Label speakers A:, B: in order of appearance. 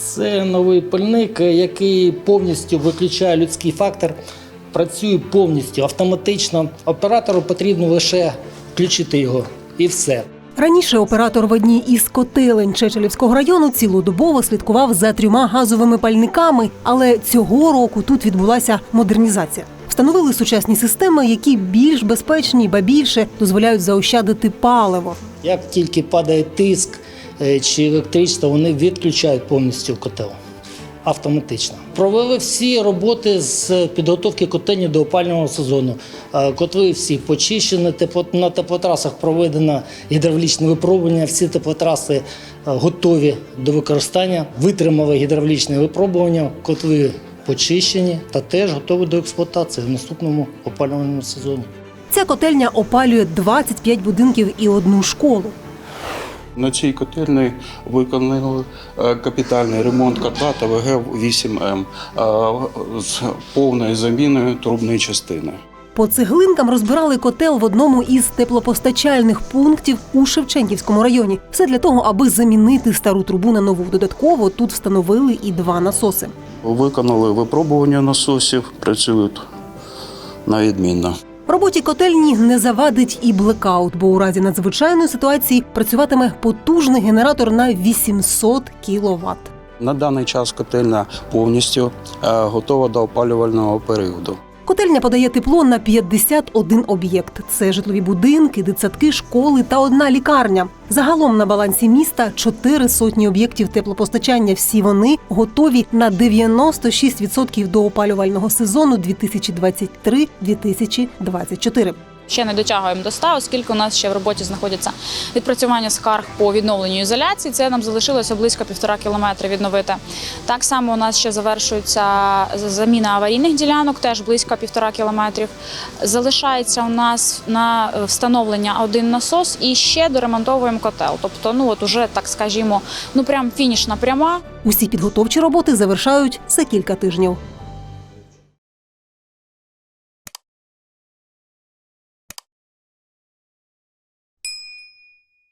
A: Це новий пальник, який повністю виключає людський фактор, працює повністю автоматично. Оператору потрібно лише включити його і все.
B: Раніше оператор в одній із котелень Чечелівського району цілодобово слідкував за трьома газовими пальниками, але цього року тут відбулася модернізація. Встановили сучасні системи, які більш безпечні, ба більше дозволяють заощадити паливо.
A: Як тільки падає тиск е, чи електричество, вони відключають повністю котел автоматично. Провели всі роботи з підготовки котельні до опалювального сезону. Е, Котли всі почищені, на теплотрасах проведено гідравлічне випробування. Всі теплотраси е, готові до використання. Витримали гідравлічне випробування. Котли почищені та теж готові до експлуатації в наступному опалювальному сезоні.
B: Ця котельня опалює 25 будинків і одну школу.
C: На цій котельні виконали е, капітальний ремонт котла ТВГ 8М е, з повною заміною трубної частини.
B: По цеглинкам розбирали котел в одному із теплопостачальних пунктів у Шевченківському районі. Все для того, аби замінити стару трубу на нову. Додатково тут встановили і два насоси.
C: Виконали випробування насосів, працюють на відмінно.
B: Роботі котельні не завадить і блекаут, бо у разі надзвичайної ситуації працюватиме потужний генератор на 800 кВт.
C: На даний час котельна повністю е, готова до опалювального періоду.
B: Котельня подає тепло на 51 об'єкт. Це житлові будинки, дитсадки, школи та одна лікарня. Загалом на балансі міста чотири сотні об'єктів теплопостачання. Всі вони готові на 96% до опалювального сезону 2023-2024.
D: Ще не дотягуємо до 100, оскільки у нас ще в роботі знаходяться відпрацювання скарг по відновленню ізоляції. Це нам залишилося близько півтора кілометри відновити. Так само у нас ще завершується заміна аварійних ділянок, теж близько півтора кілометрів. Залишається у нас на встановлення один насос і ще доремонтовуємо котел. Тобто, ну от уже так скажімо, ну прям фінішна пряма.
B: Усі підготовчі роботи завершають за кілька тижнів.